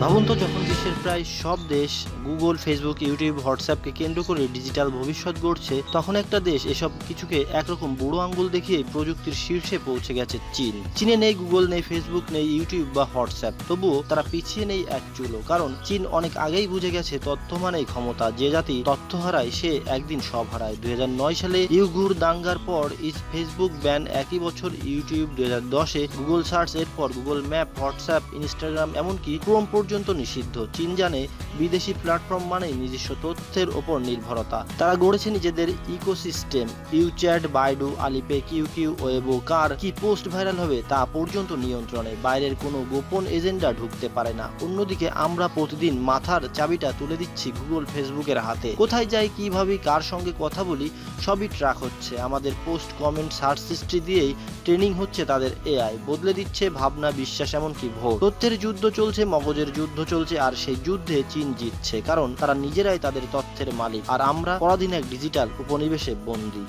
ভাবুন তো, যখন বিশ্বের প্রায় সব দেশ গুগল ফেসবুক ইউটিউব হোয়াটসঅ্যাপকে কেন্দ্র করে ডিজিটাল ভবিষ্যৎ গড়ছে, তখন একটা দেশ এসব কিছুকে একরকম বুড়ো আঙ্গুল দেখিয়ে প্রযুক্তির শীর্ষে পৌঁছে গেছে চীন। চীনে নেই গুগল নেই ফেসবুক নেই ইউটিউব বা হোয়াটসঅ্যাপ তবুও তারা পিছিয়ে নেই এক চুলো, কারণ চীন অনেক আগেই বুঝে গেছে তথ্য মানেই ক্ষমতা, যে জাতি তথ্য হারায় সে একদিন সব হারায়। দুই হাজার নয় সালে ইউগুর দাঙ্গার পর ইস ফেসবুক ব্যান একই বছর ইউটিউব দুই হাজার দশে গুগল সার্চ এর পর গুগল ম্যাপ হোয়াটসঅ্যাপ ইনস্টাগ্রাম এমনকি ক্রোম পর্যন্ত নিষিদ্ধ। চীন জানে বিদেশি প্ল্যাটফর্ম মানেই নিজস্ব তথ্যের ওপর নির্ভরতা। তারা গড়েছে নিজেদের ecosystem, WeChat, Baidu, Alipay Q Q Weibo, কার কি পোস্ট ভাইরাল হবে তা পর্যন্ত নিয়ন্ত্রণে। বাইরের কোনো গোপন এজেন্ডা ঢুকতে পারে না। অন্যদিকে আমরা প্রতিদিন মাথার চাবিটা তুলে দিচ্ছি গুগল ফেসবুকের হাতে। কোথায় যাই, কীভাবে, কার সঙ্গে কথা বলি, সবই ট্র্যাক হচ্ছে। আমাদের পোস্ট কমেন্ট সার্চ হিস্ট্রি দিয়েই ট্রেনিং হচ্ছে তাদের এআই বদলে দিচ্ছে ভাবনা, বিশ্বাস, এমনকি ভোট। তথ্যের যুদ্ধ চলছে মগজের যুদ্ধ চলছে আর সেই যুদ্ধে চীন জিতছে, কারণ তারা নিজেরাই তাদের তথ্যের মালিক। আর আমরা পরাধীন এক ডিজিটাল উপনিবেশে বন্দী।